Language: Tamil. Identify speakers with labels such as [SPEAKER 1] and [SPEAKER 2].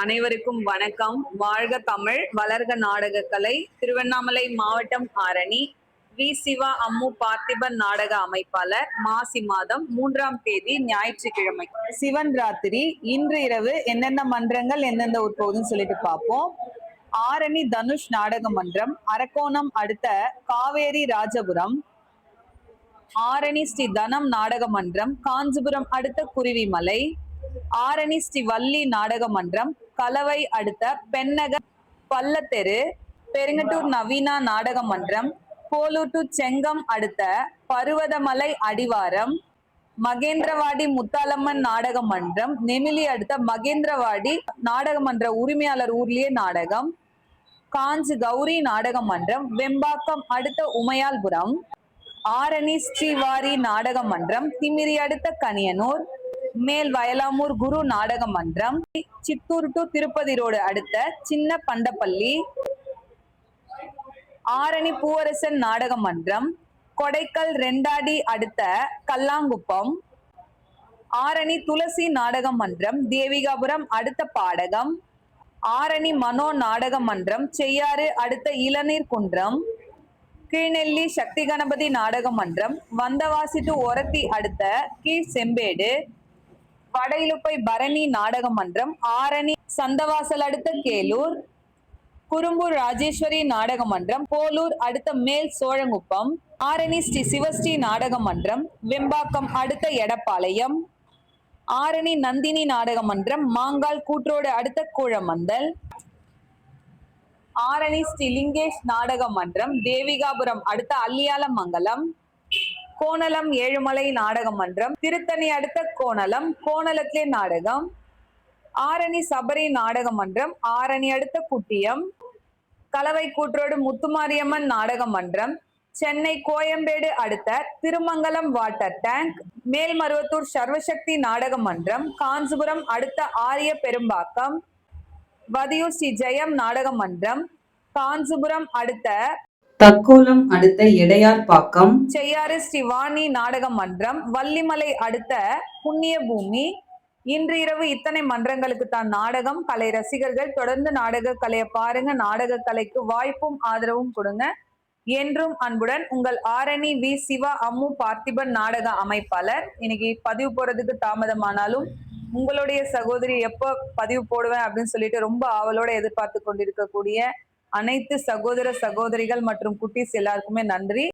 [SPEAKER 1] அனைவருக்கும் வணக்கம். வாழ்க தமிழ் வளர்க நாடகக்கலை திருவண்ணாமலை மாவட்டம் ஆரணி வி. சிவா அம்மு பார்த்திபன் நாடக அமைப்பாளர் மாசி மாதம் மூன்றாம் தேதி ஞாயிற்றுக்கிழமை. சிவன் ராத்திரி இன்று இரவு என்னென்ன மன்றங்கள் எந்தெந்த உட்போகுதுன்னு சொல்லிட்டு பார்ப்போம். ஆரணி தனுஷ் நாடக மன்றம் அரக்கோணம் அடுத்த காவேரி ராஜபுரம். ஆரணி ஸ்ரீ தனம் நாடக மன்றம் காஞ்சிபுரம் அடுத்த குருவிமலை. ஆரணி ஸ்ரீ வள்ளி நாடக மன்றம் கலவை அடுத்த பெண்ணக பள்ளத்தெரு பெருங்கட்டூர் நவீனா நாடக மன்றம் போலூர் டு செங்கம் அடுத்த பருவதமலை அடிவாரம் மகேந்திரவாடி முத்தாலம்மன் நாடக மன்றம் நெமிலி அடுத்த மகேந்திரவாடி நாடக மன்ற உரிமையாளர் ஊர்லயே நாடகம் காஞ்சி கௌரி நாடக மன்றம் வெம்பாக்கம் அடுத்த உமையால்புரம் ஆரணி ஸ்ரீவாரி நாடக மன்றம் திமிரி அடுத்த கனியனூர் மேல் வயலாமூர் குரு நாடக மன்றம் சித்தூர் டு திருப்பதி ரோடு அடுத்த சின்ன பண்டப்பள்ளி ஆரணி பூவரசன் நாடக மன்றம் கொடைக்கல் ரெண்டாடி அடுத்த கல்லாங்குப்பம் ஆரணி துளசி நாடக மன்றம் தேவிகாபுரம் அடுத்த பாடகம் ஆரணி மனோ நாடக மன்றம் செய்யாறு அடுத்த இளநீர் குன்றம் கீழ்நெல்லி சக்தி கணபதி நாடக மன்றம் வந்தவாசி டு ஒரத்தி அடுத்த கீழ் செம்பேடு படையிலுப்பை பரணி நாடக மன்றம் ஆரணி சந்தவாசல் அடுத்த கேலூர் குறும்பூர் ராஜேஸ்வரி நாடக மன்றம் போலூர் அடுத்த மேல் சோழங்குப்பம் ஆரணி ஸ்ரீ சிவஸ்ரீ நாடக மன்றம் வெம்பாக்கம் அடுத்த எடப்பாளையம் ஆரணி நந்தினி நாடக மன்றம் மாங்கால் கூற்றோடு அடுத்த கூழமந்தல் ஆரணி ஸ்ரீ லிங்கேஷ் நாடக மன்றம் தேவிகாபுரம் அடுத்த அல்லியாலமங்கலம் கோணலம் ஏழுமலை நாடக மன்றம். திருத்தணி அடுத்த கோணலம் கோணலத்திலே நாடகம். ஆரணி சபரி நாடக மன்றம். ஆரணி அடுத்த குட்டியம். கலவை கூற்றோடு முத்துமாரியம்மன் நாடக மன்றம். சென்னை கோயம்பேடு அடுத்த திருமங்கலம் வாட்டர் டேங்க். மேல்மருவத்தூர் சர்வசக்தி நாடக மன்றம். காஞ்சிபுரம் அடுத்த ஆரிய பெரும்பாக்கம். வதியூர் ஸ்ரீ ஜெயம் நாடக மன்றம். காஞ்சிபுரம் அடுத்த
[SPEAKER 2] தக்கோலம் அடுத்த எடையார்பாக்கம்
[SPEAKER 1] செய்யாறு ஸ்ரீ வாணி நாடக மன்றம் வள்ளிமலை அடுத்த புண்ணிய பூமி இன்று இரவு இத்தனை மன்றங்களுக்கு தான் நாடகம். கலை ரசிகர்கள் தொடர்ந்து நாடக கலையை பாருங்க. நாடக கலைக்கு வாய்ப்பும் ஆதரவும் கொடுங்க. என்றும் அன்புடன் உங்கள் ஆரணி வி. சிவா அம்மு பார்த்திபன் நாடக அமைப்பாளர். இன்னைக்கு பதிவு போறதுக்கு தாமதமானாலும் உங்களுடைய சகோதரி எப்போ பதிவு போடுவேன் அப்படின்னு சொல்லிட்டு ரொம்ப ஆவலோட எதிர்பார்த்து கொண்டிருக்கக்கூடிய அனைத்து சகோதர சகோதரிகள் மற்றும் குட்டீஸ் எல்லாருக்குமே நன்றி.